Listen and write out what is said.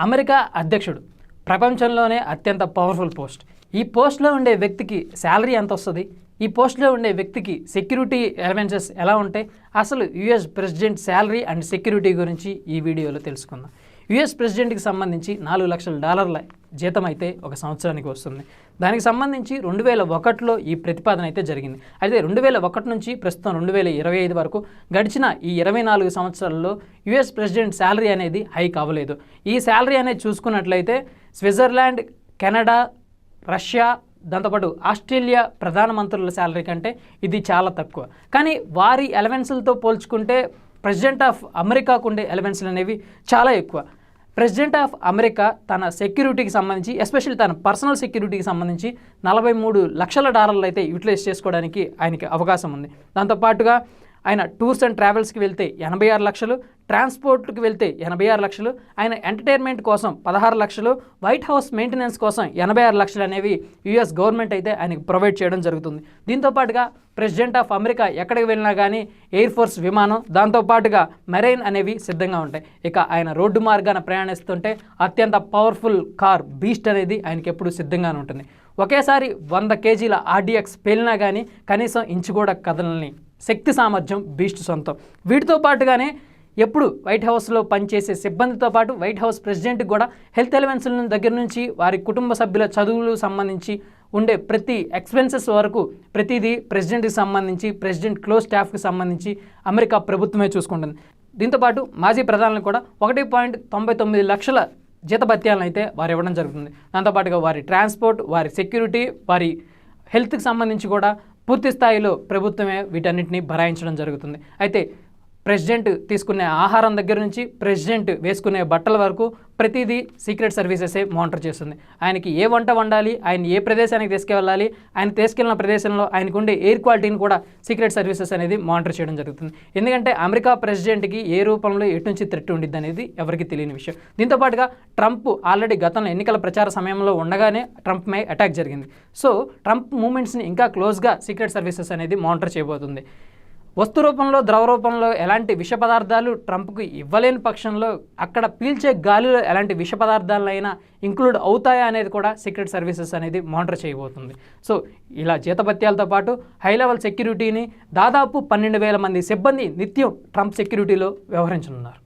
America అధ్యక్షుడు. ప్రపంచంలోనే అత్యంత పవర్ఫుల్ పోస్ట్ ఈ పోస్ట్లో ఉండే వ్యక్తికి శాలరీ ఎంత వస్తుంది? ఈ పోస్ట్లో ఉండే వ్యక్తికి సెక్యూరిటీ ఎలవెన్సెస్ ఎలా ఉంటాయి అసలు US president salary and security గురించి ఈ వీడియోలో తెలుసుకుందాం. యుఎస్ ప్రెసిడెంట్కి సంబంధించి నాలుగు లక్షల డాలర్ల జీతం అయితే ఒక సంవత్సరానికి వస్తుంది. దానికి సంబంధించి రెండు వేల ఒకటిలో ఈ ప్రతిపాదన అయితే జరిగింది. అయితే రెండు వేల ఒకటి నుంచి ప్రస్తుతం రెండు వేల ఇరవై ఐదు వరకు గడిచిన ఈ ఇరవై నాలుగు సంవత్సరాల్లో యుఎస్ ప్రెసిడెంట్ శాలరీ అనేది హైక్ అవ్వలేదు. ఈ శాలరీ అనేది చూసుకున్నట్లయితే స్విట్జర్లాండ్ కెనడా రష్యా దాంతోపాటు ఆస్ట్రేలియా ప్రధానమంత్రుల శాలరీ కంటే ఇది చాలా తక్కువ. కానీ వారి ఎలవెన్సులతో పోల్చుకుంటే ప్రెసిడెంట్ ఆఫ్ అమెరికాకు ఉండే ఎలవెన్సులు అనేవి చాలా ఎక్కువ. ప్రెసిడెంట్ ఆఫ్ అమెరికా తన సెక్యూరిటీకి సంబంధించి ఎస్పెషల్లీ తన పర్సనల్ సెక్యూరిటీకి సంబంధించి నలభై మూడు లక్షల డాలర్లు అయితే యూటిలైజ్ చేసుకోవడానికి ఆయనకి అవకాశం ఉంది. దాంతోపాటుగా ఆయన టూర్స్ అండ్ ట్రావెల్స్కి వెళ్తే ఎనభై ఆరు లక్షలు ట్రాన్స్పోర్ట్కి వెళ్తే ఎనభై ఆరు లక్షలు ఆయన ఎంటర్టైన్మెంట్ కోసం పదహారు లక్షలు వైట్ హౌస్ మెయింటెనెన్స్ కోసం ఎనభై ఆరు లక్షలు అనేవి యుఎస్ గవర్నమెంట్ అయితే ఆయనకు ప్రొవైడ్ చేయడం జరుగుతుంది. దీంతో పాటుగా ప్రెసిడెంట్ ఆఫ్ అమెరికా ఎక్కడికి వెళ్ళినా కానీ ఎయిర్ ఫోర్స్ విమానం దాంతోపాటుగా మెరైన్ అనేవి సిద్ధంగా ఉంటాయి. ఇక ఆయన రోడ్డు మార్గాన ప్రయాణిస్తుంటే అత్యంత పవర్ఫుల్ కార్ బీస్ట్ అనేది ఆయనకి ఎప్పుడు సిద్ధంగానే ఉంటుంది. ఒకేసారి వంద కేజీల ఆర్డిఎక్స్ పేలినా కానీ కనీసం ఇంచు కూడా కదలని శక్తి సామర్థ్యం బీస్ట్ సొంతం. వీటితో పాటుగానే ఎప్పుడు వైట్ హౌస్లో పనిచేసే సిబ్బందితో పాటు వైట్ హౌస్ ప్రెసిడెంట్కి కూడా హెల్త్ ఎలివెన్స్ల దగ్గర నుంచి వారి కుటుంబ సభ్యుల చదువులు సంబంధించి ఉండే ప్రతి ఎక్స్పెన్సెస్ వరకు ప్రతిదీ ప్రెసిడెంట్కి సంబంధించి ప్రెసిడెంట్ క్లోజ్ స్టాఫ్కి సంబంధించి అమెరికా ప్రభుత్వమే చూసుకుంటుంది. దీంతోపాటు మాజీ ప్రధానులు కూడా ఒకటి పాయింట్ తొంభై తొమ్మిది లక్షల జీతభత్యాలను అయితే వారు ఇవ్వడం జరుగుతుంది. దాంతోపాటుగా వారి ట్రాన్స్పోర్ట్ వారి సెక్యూరిటీ వారి హెల్త్కి సంబంధించి కూడా పూర్తి స్థాయిలో ప్రభుత్వమే వీటన్నిటిని భరాయించడం జరుగుతుంది. అయితే ప్రెసిడెంట్ తీసుకునే ఆహారం దగ్గర నుంచి ప్రెసిడెంట్ వేసుకునే బట్టల వరకు ప్రతిదీ సీక్రెట్ సర్వీసెసే మానిటర్ చేస్తుంది. ఆయనకి ఏ వంట వండాలి ఆయన ఏ ప్రదేశానికి తీసుకెళ్ళాలి ఆయన తీసుకెళ్ళిన ప్రదేశంలో ఆయనకు ఉండే ఎయిర్ క్వాలిటీని కూడా సీక్రెట్ సర్వీసెస్ అనేది మానిటర్ చేయడం జరుగుతుంది. ఎందుకంటే అమెరికా ప్రెసిడెంట్కి ఏ రూపంలో ఎటు నుంచి థ్రెట్ ఉండిద్ది అనేది ఎవరికి తెలియని విషయం. దీంతో పాటుగా ట్రంప్ ఆల్రెడీ గతంలో ఎన్నికల ప్రచార సమయంలో ఉండగానే ట్రంప్ మై అటాక్ జరిగింది. సో ట్రంప్ మూమెంట్స్ని ఇంకా క్లోజ్గా సీక్రెట్ సర్వీసెస్ అనేది మానిటర్ చేయబోతుంది. వస్తు రూపంలో ద్రవ రూపంలో ఎలాంటి విష పదార్థాలు ట్రంప్కు ఇవ్వలేని పక్షంలో అక్కడ పీల్చే గాలిలో ఎలాంటి విష పదార్థాలైనా ఇంక్లూడ్ అవుతాయా అనేది కూడా సీక్రెట్ సర్వీసెస్ అనేది మానిటర్ చేయబోతుంది. సో ఇలా జీతభత్యాలతో పాటు హై లెవెల్ సెక్యూరిటీని దాదాపు పన్నెండు వేల మంది సిబ్బంది నిత్యం ట్రంప్ సెక్యూరిటీలో వ్యవహరించనున్నారు.